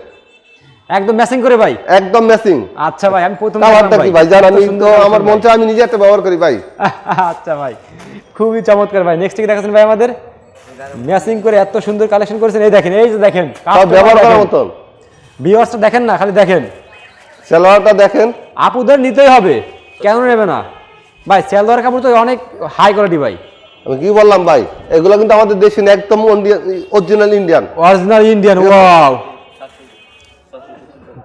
Speaker 2: একদম ম্যাচিং করে ভাই।
Speaker 1: একদম ম্যাচিং
Speaker 2: আচ্ছা ভাই আমি প্রথম
Speaker 1: কালারটা কি ভাই? জান আমি তো আমার মন চায় আমি নিজে একটা ব্যবহার করি ভাই।
Speaker 2: আচ্ছা ভাই খুবই চমৎকার ভাই। নেক্সট কি দেখাচ্ছেন ভাই আমাদের? ম্যাচিং করে এত সুন্দর কালেকশন করেছেন। এই দেখেন এই যে দেখেন
Speaker 1: সব ব্যবহার করার মতন।
Speaker 2: ভিউয়ার্সটা দেখেন না খালি দেখেন।
Speaker 1: সালোয়ারটা দেখেন।
Speaker 2: আপুদের নিতেই হবে কেন নেবে না? ভাই সেলওয়ার কাপড় তো অনেক হাই কোয়ালিটি ভাই।
Speaker 1: আমি কি বললাম ভাই? এগুলো কিন্তু আমাদের দেশি না একদম original Indian
Speaker 2: original Indian wow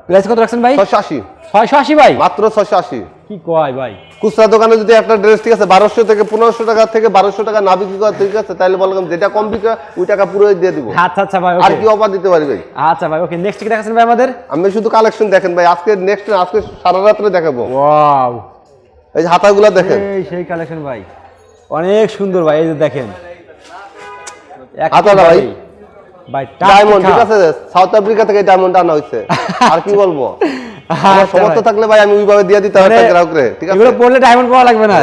Speaker 2: price কত রাখছেন ভাই?
Speaker 1: ছশো আশি।
Speaker 2: ছয়শো আশি ভাই?
Speaker 1: মাত্র ছশো আশি।
Speaker 2: কি কয় ভাই?
Speaker 1: খুচরা দোকানে যদি একটা ড্রেস ঠিক আছে বারোশো থেকে পনেরোশো টাকা থেকে বারোশো টাকা না বিক্রি করে ঠিক আছে তাহলে বললাম যেটা কম বিক্রি ওই টাকা পুরো দিয়ে দিব।
Speaker 2: আচ্ছা আচ্ছা ভাই
Speaker 1: আর কি অফার দিতে পারি ভাই?
Speaker 2: আচ্ছা ভাই ওকে নেক্সট কি দেখাচ্ছেন ভাই আমাদের?
Speaker 1: আমি শুধু কালেকশন দেখেন ভাই আজকে নেক্সট আজকে সারা রাত্রে দেখাবো।
Speaker 2: ওয়াও
Speaker 1: এই যে হাতাগুলো দেখেন।
Speaker 2: এই সেই কালেকশন ভাই। অনেক সুন্দর ভাই এই যে দেখেন।
Speaker 1: হাতাটা ভাই।
Speaker 2: ভাই।
Speaker 1: ডায়মন্ড ঠিক আছে সাউথ আফ্রিকা থেকে ডায়মন্ড আনা হয়েছে। আর কি বলব? সমর্থ থাকলে ভাই আমি ওইভাবে দিয়ে দিতে হবে গ্রাহকরে ঠিক আছে
Speaker 2: আচ্ছা এগুলো পড়লে ডায়মন্ড পাওয়া লাগবে না।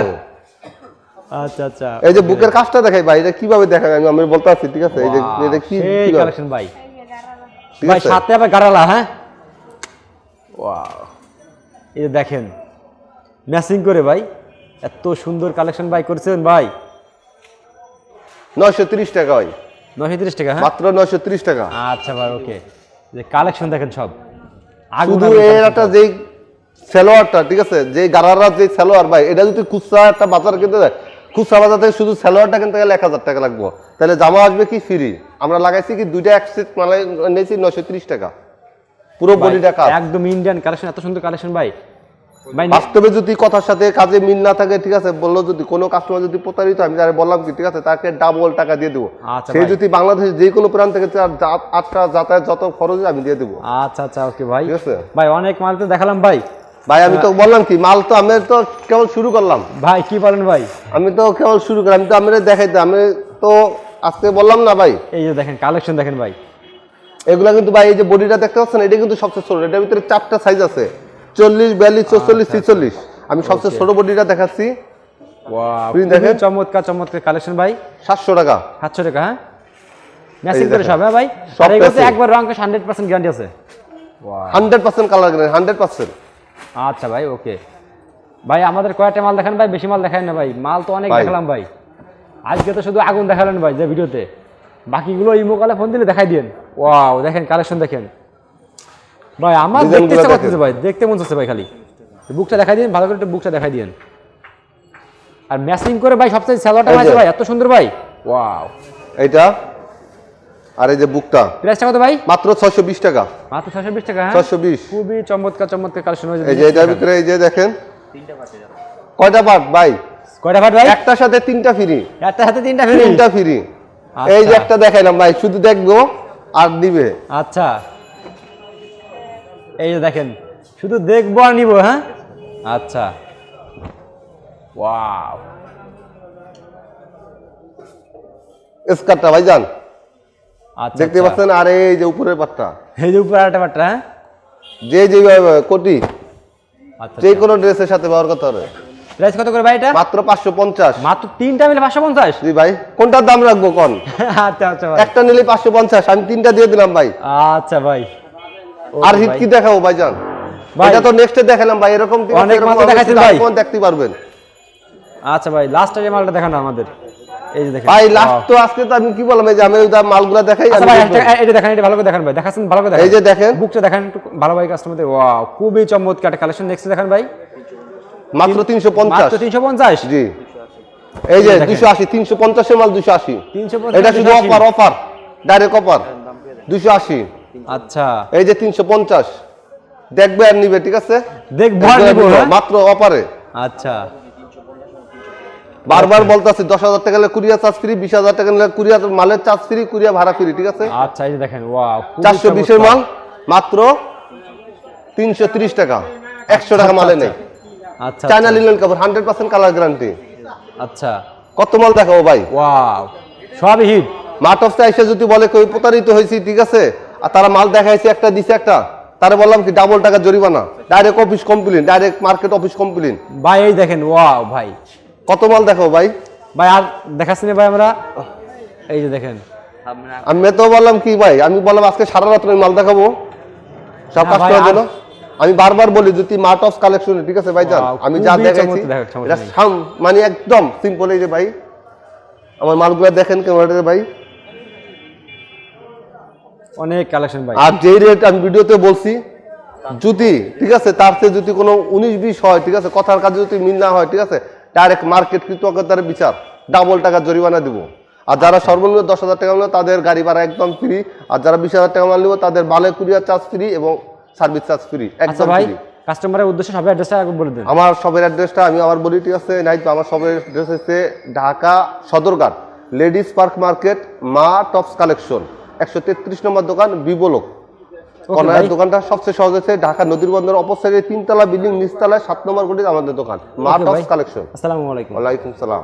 Speaker 2: আচ্ছা আচ্ছা।
Speaker 1: এই যে বুকের কাজটা দেখাই ভাই এটা কীভাবে দেখাই আমি আমি বলতে পারছি ঠিক আছে? এই যে এটা কি
Speaker 2: কালেকশন ভাই। ভাই
Speaker 1: আছে?
Speaker 2: সাথে আবার গাড়ালা হ্যাঁ? ওয়াও এই যে দেখেন ম্যাচিং করে ভাই। এত সুন্দর কালেকশন ভাই করছেন ভাই।
Speaker 1: নয়শো তিরিশ টাকা ভাই।
Speaker 2: নশো তিরিশ টাকা হ্যাঁ?
Speaker 1: মাত্র নয়শো তিরিশ টাকা।
Speaker 2: আচ্ছা ভাই ওকে। যে কালেকশন দেখেন সব।
Speaker 1: শুধু এর একটা যেই সালোয়ারটা ঠিক আছে? যে গারারা যে সালোয়ার ভাই এটা যদি খুচরা একটা বাজার কিনতে যায় খুচরা বাজার থেকে শুধু সালোয়ারটা কিনতে গেলে এক হাজার টাকা লাগবে। তাহলে জামা আসবে কি ফ্রি আমরা লাগাইছি কি দুইটা এক সেট মানে নিয়েছি নয়শো তিরিশ টাকা। পুরো বডিটা কাজ।
Speaker 2: একদম ইন্ডিয়ান কালেকশন এত সুন্দর কালেকশন ভাই।
Speaker 1: বাস্তবে যদি কথার সাথে কাজে মিল না থাকে ঠিক আছে বলল যদি কোনো কাস্টমার যদি প্রতারিত আমি তারে বললাম কি ঠিক আছে তাকে ডাবল টাকা দিয়ে দেবো।
Speaker 2: আচ্ছা
Speaker 1: সে যদি বাংলাদেশের যে কোনো প্রান্ত থেকে আটটা যাতায়াত যত খরচ আমি দিয়ে দেবো।
Speaker 2: আচ্ছা আচ্ছা ওকে ভাই।
Speaker 1: ঠিক আছে?
Speaker 2: ভাই অনেক মাল তো দেখালাম ভাই।
Speaker 1: ভাই আমি তো বললাম কি মাল তো আমি তো কেবল শুরু করলাম।
Speaker 2: ভাই কি বলেন ভাই?
Speaker 1: আমি তো কেবল শুরু করলাম আমি তো আমি দেখাইতে আমি তো আজকে বললাম না ভাই।
Speaker 2: এই যে দেখেন কালেকশন দেখেন ভাই।
Speaker 1: এগুলা কিন্তু ভাই এই যে বডিটা দেখতে পাচ্ছেন এটা কিন্তু সবচেয়ে ছোট এটার ভিতরে চারটা সাইজ আছে। চল্লিশ বিয়াল্লিশ চৌচল্লিশ ছিচল্লিশ। আমি সবচেয়ে ছোট বডিটা দেখাচ্ছি। দেখেন।
Speaker 2: চমৎকার চমৎকার কালেকশন ভাই।
Speaker 1: সাতশো টাকা।
Speaker 2: সাতশো টাকা হ্যাঁ? ম্যাচিং করে সব হ্যাঁ ভাই?
Speaker 1: সব।
Speaker 2: একবার রং হান্ড্রেড পার্সেন্ট গ্যারান্টি আছে।
Speaker 1: Hundred percent colour hundred percent.
Speaker 2: আচ্ছা ভাই ওকে ভাই আমাদের কয়টা মাল দেখান ভাই বেশি মাল দেখায় না ভাই। মাল তো অনেক। দেখালাম ভাই। আজকে তো শুধু আগুন দেখালেন ভাই যে ভিডিওতে। বাকিগুলো ইমো কলে ফোন দিলে দেখাই দিন ওয়াও দেখেন কালেকশন দেখেন। ভাই আমার দেখতে ইচ্ছা করতেছে ভাই দেখতে মন চাচ্ছে ভাই খালি। বুকটা দেখাই দিন ভালো করে একটু বুকটা দেখাই দিন আর ম্যাচিং করে ভাই সবচেয়ে স্যালোটা
Speaker 1: এই
Speaker 2: আছে ভাই এত সুন্দর ভাই। ওয়াও
Speaker 1: এইটা? আর এই যে বুকটা
Speaker 2: প্রাইসটা কত ভাই?
Speaker 1: মাত্র ছয়শো বিশ টাকা।
Speaker 2: মাত্র ছশো বিশ টাকা হ্যাঁ?
Speaker 1: ছয়শো বিশ।
Speaker 2: খুবই চমৎকার চমৎকার কালেকশন হয়েছে
Speaker 1: এই যে এটার ভিতরে এই যে দেখেন। কয়টা পার্ট ভাই?
Speaker 2: কয়টা ভাট ভাই?
Speaker 1: একটার সাথে তিনটা ফ্রি
Speaker 2: একটা সাথে তিনটা ফ্রি
Speaker 1: তিনটা ফ্রি এই যে একটা দেখাইলাম ভাই শুধু দেখব আর দিবে।
Speaker 2: আচ্ছা। এই যে দেখেন শুধু দেখব আর নিবো হ্যাঁ? আচ্ছা। ওয়াও।
Speaker 1: ভাই যান
Speaker 2: আচ্ছা
Speaker 1: দেখতে
Speaker 2: আচ্ছা।
Speaker 1: পাচ্ছেন? আর এই যে উপরের পাটটা।
Speaker 2: এই যে উপরে আরেকটা বাটটা হ্যাঁ?
Speaker 1: যে যে কোটি।
Speaker 2: আচ্ছা
Speaker 1: যে কোনো ড্রেসের সাথে ব্যবহার করতে হবে
Speaker 2: প্রাইস কত করে ভাই এটা?
Speaker 1: মাত্র পাঁচশো পঞ্চাশ।
Speaker 2: মাত্র তিনটা মিলে পাঁচশো পঞ্চাশ?
Speaker 1: জি ভাই কোনটার দাম রাখব কোন?
Speaker 2: আচ্ছা আচ্ছা ভাই।
Speaker 1: একটা নিলে পাঁচশো পঞ্চাশ আমি তিনটা দিয়ে দিলাম ভাই।
Speaker 2: আচ্ছা ভাই।
Speaker 1: আর হিট কি দেখাবো ভাই। যান এটা তো নেক্সটে দেখালাম ভাই এরকম
Speaker 2: অনেক
Speaker 1: এরকম
Speaker 2: মাল দেখাইছেন ভাই।
Speaker 1: iPhone দেখতে পারবেন।
Speaker 2: আচ্ছা ভাই লাস্ট যে মালটা দেখানো আমাদের। এই যে দেখেন।
Speaker 1: ভাই লাস্ট তো আজকে তো আমি কি বললাম এই যে আমি ওই মালগুলা দেখাই
Speaker 2: আচ্ছা ভাই এটা- দেখেন এটা ভালো করে দেখান ভাই দেখাচ্ছেন ভালো করে দেখান।
Speaker 1: এই যে দেখেন।
Speaker 2: বুকটা দেখেন একটু ভালো ভাই কাস্টমারদের ওয়াও খুবই চমৎকার। কালেকশন নেক্সট দেখান ভাই।
Speaker 1: মাত্র তিনশো পঞ্চাশ।
Speaker 2: মাত্র তিনশো পঞ্চাশ?
Speaker 1: জি। এই যে
Speaker 2: দেখেন।
Speaker 1: দুশো আশি তিনশো পঞ্চাশের মাল দুশো আশি।
Speaker 2: 350
Speaker 1: এটা শুধু অফার অফার ডাইরেক্ট অফার দুশো আশি।
Speaker 2: আচ্ছা।
Speaker 1: এই যে তিনশো পঞ্চাশ দেখবে আর নিবে ঠিক আছে?
Speaker 2: দেখব?
Speaker 1: মাত্র অফারে
Speaker 2: আচ্ছা।
Speaker 1: বারবার বলতেছি দশ হাজার টাকা নিলে কুরিয়ার চার্জ ফ্রি বিশ হাজার টাকা নিলে কুরিয়ার মালের চার্জ ফ্রি কুরিয়ার ভাড়া ফ্রি ঠিক আছে?
Speaker 2: আচ্ছা এই যে দেখেন ওয়াও
Speaker 1: চারশো বিশের। মাল মাত্র তিনশো তিরিশ টাকা। একশো টাকা মালে নেই।
Speaker 2: আচ্ছা
Speaker 1: চায়না লিলেন কাপড় হান্ড্রেড পার্সেন্ট কালার গ্যারান্টি
Speaker 2: আচ্ছা।
Speaker 1: কত মাল দেখাবো ভাই?
Speaker 2: ওয়াও সবই হিট
Speaker 1: মার্ট অফ যদি বলে কেউ প্রতারিত হয়েছি ঠিক আছে? আর তারা মাল দেখাইছে একটা দিছে একটা। তারা বললাম কি ডাবল টাকা জরিমানা। Direct office complain direct market office complain
Speaker 2: ভাই এই দেখেন ওয়াও ভাই।
Speaker 1: কত মাল দেখো ভাই?
Speaker 2: ভাই আর দেখাচ্ছি না ভাই আমরা? এই যে দেখেন।
Speaker 1: আমি তো বললাম কি ভাই আমি বললাম আজকে সারা রাত্র আমি মাল দেখাবো। সব
Speaker 2: না ভাই,
Speaker 1: কাস্টমার জন্য। আমি বারবার বলি যদি মার্ট অফ কালেকশন ঠিক আছে ভাই যান? আমি যা দেখাইছি এটা মানে একদম সিম্পল এই যে ভাই। আমার মালগুলো দেখেন ক্যামেরাটা ভাই।
Speaker 2: অনেক কালেকশন ভাই
Speaker 1: আর যেই রেট আমি ভিডিওতে বলছি যদি ঠিক আছে? তার চেয়ে যদি কোনো উনিশ বিশ হয় ঠিক আছে? কথার কাজে যদি মিল না হয় ঠিক আছে? ডাইরেক্ট মার্কেট কৃতজ্ঞতার বিচার ডাবল টাকা জরিমানা দিব। আর যারা সর্বনিম্ন দশ হাজার টাকা নেবে তাদের গাড়ি ভাড়া একদম ফ্রি আর যারা বিশ হাজার টাকা মাল নেবে তাদের মালে কুরিয়ার চার্জ ফ্রি এবং সার্ভিস চার্জ ফ্রি
Speaker 2: আচ্ছা
Speaker 1: একদম
Speaker 2: ভাই
Speaker 1: ফ্রি
Speaker 2: কাস্টমারের উদ্দেশ্যে সবাই অ্যাড্রেসটা একবার বলে দেন।
Speaker 1: আমার শপের অ্যাড্রেসটা আমি আমার বলি ঠিক আছে? নাই তো আমার শপের অ্যাড্রেস হচ্ছে Dhaka Sadarghat ladies park market Maa tops collection. একশো তেত্রিশ নম্বর দোকান বিবলক। কর্নারের দোকানটা সবচেয়ে সহজ হচ্ছে ঢাকা নদীর বন্দর অপর সাইডে তিনতলা বিল্ডিং নিচতলায় সাত নম্বর গলিতে আমাদের দোকান। মা
Speaker 2: Okay,
Speaker 1: টপস কালেকশন
Speaker 2: আসসালামু আলাইকুম।
Speaker 1: ওয়ালাইকুম সালাম।